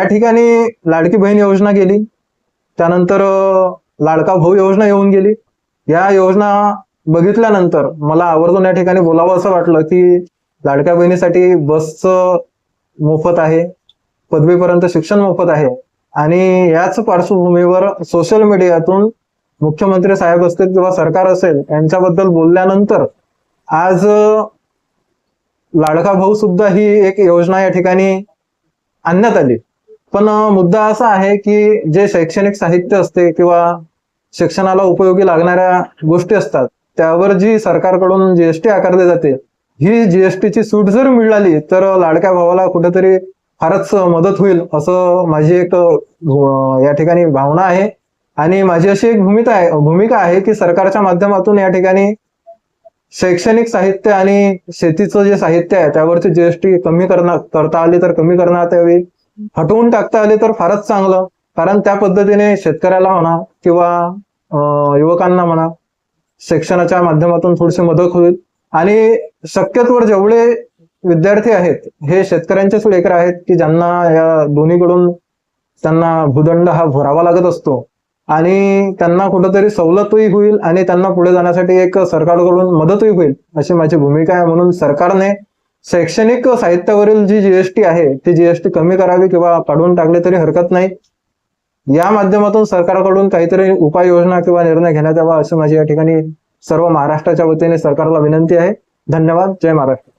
या ठिकाणी लाडकी बहीण योजना गेली. त्यानंतर लाडका भाऊ योजना येऊन गेली. या योजना बघितल्यानंतर मला आवर्जून या ठिकाणी बोलावं असं वाटलं की लाडक्या बहिणीसाठी बसचं मोफत आहे पदवीपर्यंत शिक्षण मोफत आहे आणि याच पार्श्वभूमीवर सोशल मीडियातून मुख्यमंत्री साहेब असतील किंवा सरकार असेल यांच्याबद्दल बोलल्यानंतर आज लाडका भाऊ सुद्धा ही एक योजना या ठिकाणी आणण्यात आली. पण मुद्दा असा आहे की जे शैक्षणिक साहित्य असते किंवा शिक्षणाला उपयोगी लागणाऱ्या गोष्टी असतात त्यावर जी सरकारकडून जीएसटी आकारली जाते ही जीएसटीची सूट जर मिळाली तर लाडक्या भावाला कुठेतरी फारच मदत होईल असं माझी एक या ठिकाणी भावना आहे. आणि माझी अशी एक भूमिका आहे भूमिका आहे की सरकारच्या माध्यमातून या ठिकाणी शैक्षणिक साहित्य आणि शेतीचं जे साहित्य आहे त्यावरची जीएसटी कमी करणार करता आली तर कमी करण्यात यावी. हटवून टाकता आले तर फारच चांगलं. कारण त्या पद्धतीने शेतकऱ्याला म्हणा किंवा युवकांना म्हणा शिक्षणाच्या माध्यमातून थोडीशी मदत होईल. आणि शक्यतोवर जेवढे विद्यार्थी आहेत हे शेतकऱ्यांचेच लेकर आहेत की ज्यांना या दोन्हीकडून त्यांना भूदंड हा भरावा लागत असतो. आणि त्यांना कुठंतरी सवलतही होईल आणि त्यांना पुढे जाण्यासाठी एक सरकारकडून मदतही होईल अशी माझी भूमिका आहे. म्हणून सरकारने शैक्षणिक साहित्यावरील जी जीएसटी आहे ती जीएसटी कमी करावी किंवा काढून टाकली तरी हरकत नाही. या माध्यमातून सरकारकडून काहीतरी उपाययोजना किंवा निर्णय घेण्यात यावा अशी माझी या ठिकाणी सर्व महाराष्ट्राच्या वतीने सरकारला विनंती आहे. धन्यवाद. जय महाराष्ट्र.